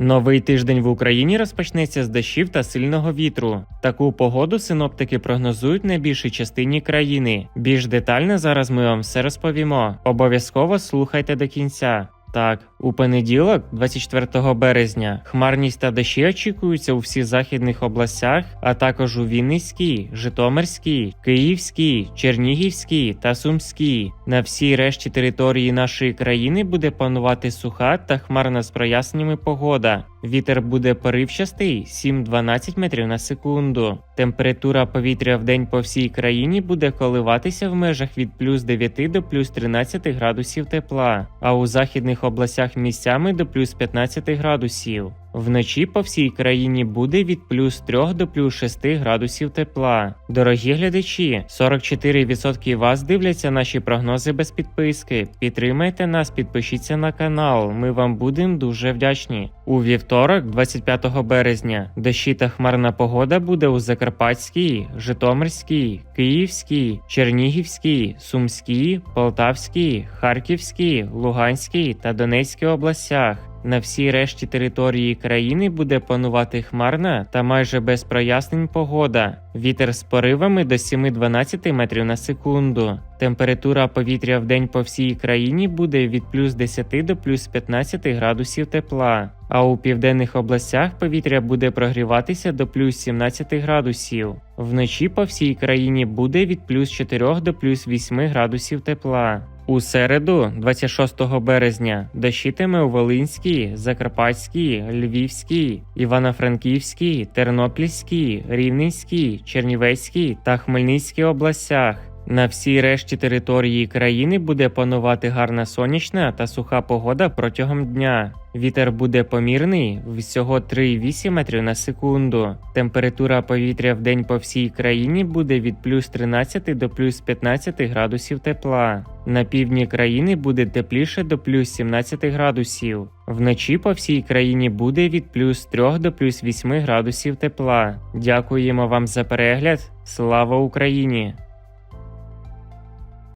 Новий тиждень в Україні розпочнеться з дощів та сильного вітру. Таку погоду синоптики прогнозують на більшій частині країни. Більш детально зараз ми вам все розповімо. Обов'язково слухайте до кінця. Так, у понеділок, 24 березня, хмарність та дощі очікуються у всіх західних областях, а також у Вінницькій, Житомирській, Київській, Чернігівській та Сумській. На всій решті території нашої країни буде панувати суха та хмарна з проясненнями погода. Вітер буде поривчастий 7-12 метрів на секунду. Температура повітря в день по всій країні буде коливатися в межах від плюс 9 до плюс 13 градусів тепла, а у західних областях місцями до плюс 15 градусів. Вночі по всій країні буде від плюс 3 до плюс 6 градусів тепла. Дорогі глядачі, 44% вас дивляться наші прогнози без підписки. Підтримайте нас, підпишіться на канал. Ми вам будемо дуже вдячні. У вівторок, 25 березня, дощі та хмарна погода буде у Закарпатській, Житомирській, Київській, Чернігівській, Сумській, Полтавській, Харківській, Луганській та Донецькій областях. На всій решті території країни буде панувати хмарна та майже без прояснень погода. Вітер з поривами до 7-12 метрів на секунду. Температура повітря в день по всій країні буде від плюс 10 до плюс 15 градусів тепла. А у південних областях повітря буде прогріватися до плюс 17 градусів. Вночі по всій країні буде від плюс 4 до плюс 8 градусів тепла. У середу, 26 березня, дощитиме у Волинській, Закарпатській, Львівській, Івано-Франківській, Тернопільській, Рівненській, Чернівецькій та Хмельницькій областях. На всій решті території країни буде панувати гарна сонячна та суха погода протягом дня. Вітер буде помірний всього 3,8 метрів на секунду. Температура повітря в день по всій країні буде від плюс 13 до плюс 15 градусів тепла. На півдні країни буде тепліше до плюс 17 градусів. Вночі по всій країні буде від плюс 3 до плюс 8 градусів тепла. Дякуємо вам за перегляд. Слава Україні!